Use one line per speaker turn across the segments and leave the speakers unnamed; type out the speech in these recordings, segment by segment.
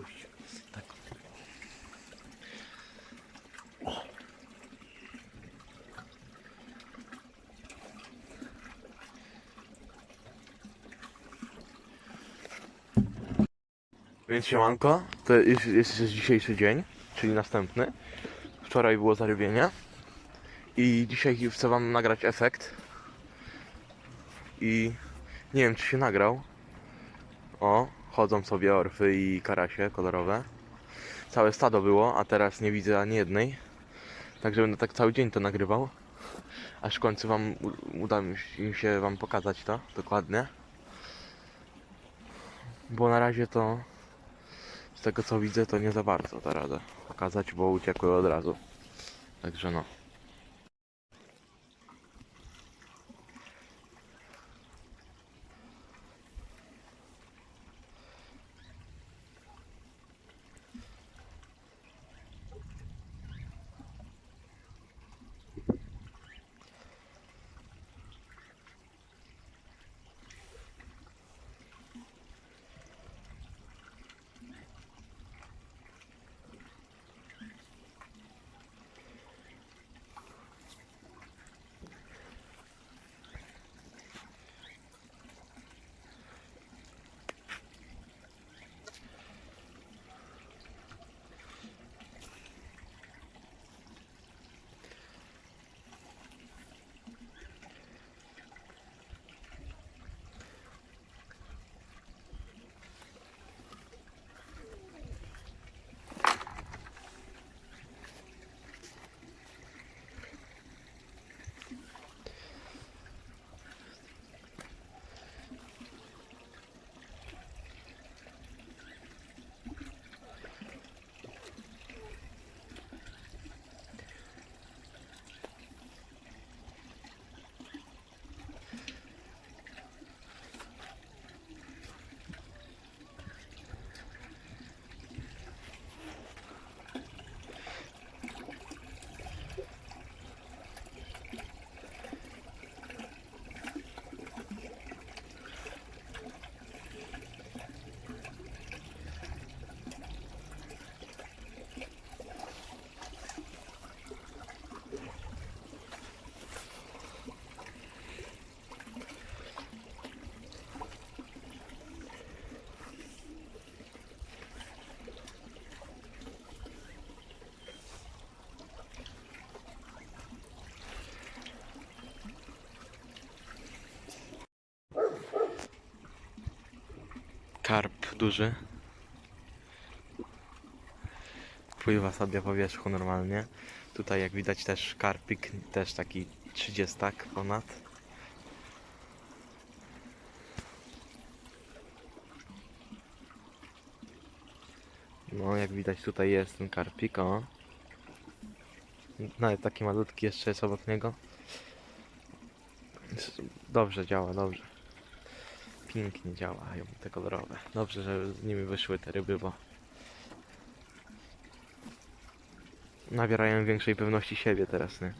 puść. Tak. Więc siemanko, to jest, jest, jest dzisiejszy dzień, czyli następny. Wczoraj było zarybienie. I dzisiaj chcę wam nagrać efekt. I nie wiem czy się nagrał. Chodzą sobie orfy i karasie kolorowe. Całe stado było, a teraz nie widzę ani jednej. Także będę tak cały dzień to nagrywał. Aż w końcu wam uda mi się wam pokazać to dokładnie. Bo na razie to z tego co widzę to nie za bardzo da radę pokazać, bo uciekły od razu. Także no. Karp duży. Pływa sobie po wierzchu normalnie. Tutaj jak widać też karpik, też taki 30 ponad. No jak widać tutaj jest ten karpik, o. Nawet taki malutki jeszcze jest obok niego. Dobrze działa, dobrze. Pięknie działają te kolorowe. Dobrze, że z nimi wyszły te ryby, bo nabierają większej pewności siebie teraz, nie?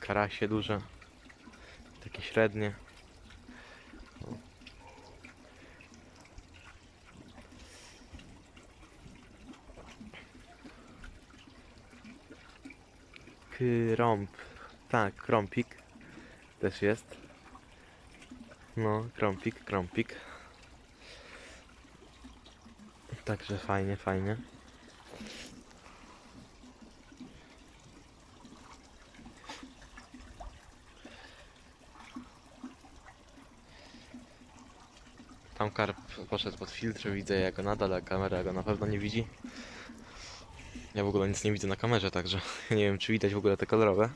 Karasie duże, takie średnie. Krąb. Tak, krąpik. Też jest. No, krąpik, krąpik. Także fajnie, fajnie. Tam karp poszedł pod filtr, widzę jego nadal, a kamera go na pewno nie widzi. Ja w ogóle nic nie widzę na kamerze, także nie wiem czy widać w ogóle te kolorowe.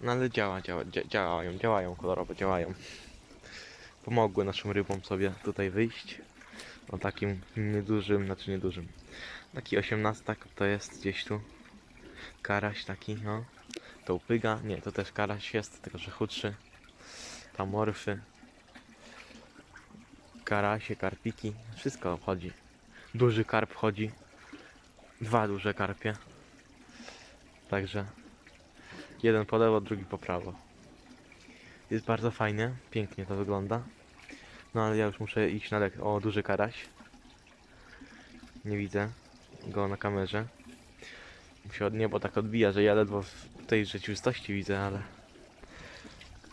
No ale działa, działa, dzia- działają, działają kolorowe, działają. Pomogły naszym rybom sobie tutaj wyjść. O takim niedużym, znaczy niedużym. Taki osiemnastak to jest gdzieś tu. Karaś taki, no. To upyga, nie, to też karaś jest, tylko że chudszy. Tam morfy. Karasie, karpiki, wszystko wchodzi. Duży karp chodzi. Dwa duże karpie. Także Jeden po lewo, drugi po prawo. Jest bardzo fajnie, pięknie to wygląda. No ale ja już muszę iść na lek. O, duży karaś. Nie widzę go na kamerze. Się od niebo tak odbija, że ja ledwo w tej rzeczywistości widzę, ale...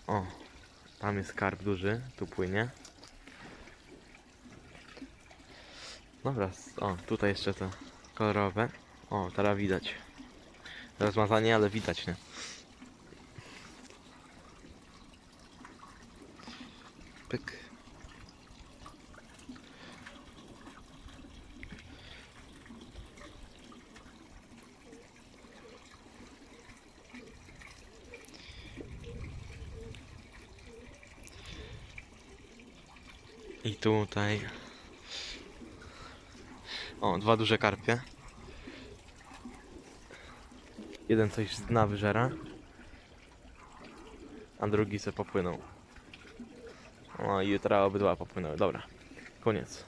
O, tam jest karp duży, tu płynie. Dobra, o, tutaj jeszcze te kolorowe. O, teraz widać. Rozmazanie, ale widać, nie? Pyk. I tutaj. O, dwa duże karpie. Jeden coś z dna wyżera. A drugi se popłynął. O, jutro obydwa popłynęły. Dobra, koniec.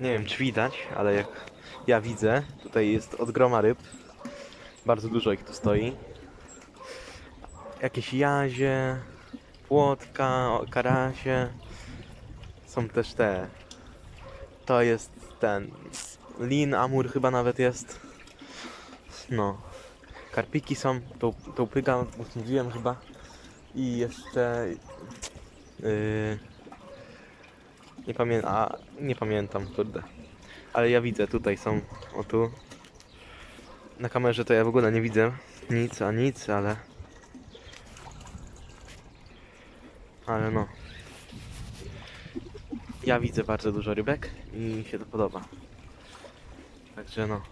Nie wiem, czy widać, ale jak ja widzę, tutaj jest od groma ryb. Bardzo dużo ich tu stoi. Jakieś jazie, płotka, karasie. Są też te. To jest ten. Lin, amur chyba nawet jest. No. Karpiki są, tą, tą pyga, już mówiłem chyba. I jeszcze. Yy, nie pamiętam. A nie pamiętam, kurde. Ale ja widzę, tutaj są. O tu. Na kamerze to ja w ogóle nie widzę nic, a nic, ale. Ale no. Ja widzę bardzo dużo rybek i mi się to podoba. Także no.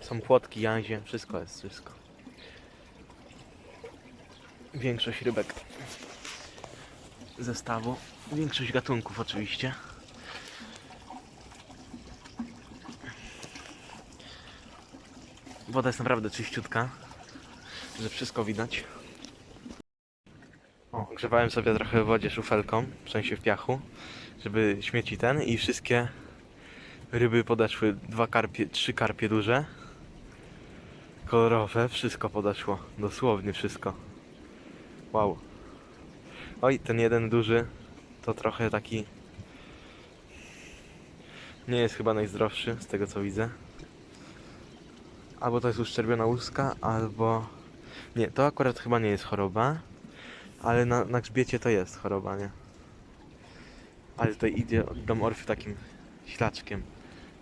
Są płotki, jazie, wszystko jest, wszystko. Większość rybek zestawu. Większość gatunków oczywiście. Woda jest naprawdę czyściutka, że wszystko widać. O, grzewałem sobie trochę w wodzie szufelką, w sensie w piachu, żeby śmieci ten i wszystkie ryby podeszły. Dwa karpie, trzy karpie duże. Kolorowe, wszystko podeszło. Dosłownie wszystko. Wow. Oj, ten jeden duży to trochę taki. Nie jest chyba najzdrowszy z tego co widzę. Albo to jest uszczerbiona łuska, albo. Nie, to akurat chyba nie jest choroba. Ale na, na grzbiecie to jest choroba, nie? Ale tutaj idzie do morfy takim ślaczkiem.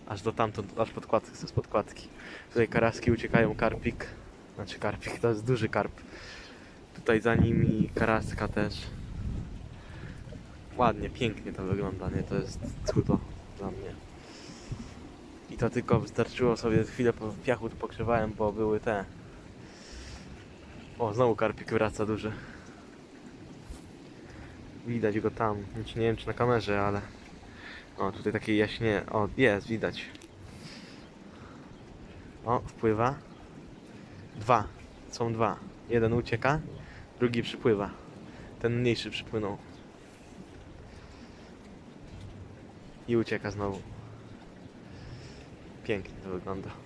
Aż do tamtąd, aż podkładki, z podkładki. Tutaj karaski uciekają, karpik. Znaczy karpik, to jest duży karp. Tutaj za nimi karaska też. Ładnie, pięknie to wygląda, nie? To jest cudo dla mnie. I to tylko wystarczyło sobie chwilę po piachu pokrzywałem, bo były te. O, znowu karpik wraca duży. Widać go tam. Znaczy, nie wiem czy na kamerze, ale. O, tutaj takie jaśnie. O, jest, widać. O, wpływa. Dwa. Są dwa. Jeden ucieka, drugi przypływa. Ten mniejszy przypłynął. I ucieka znowu. Pięknie to wygląda.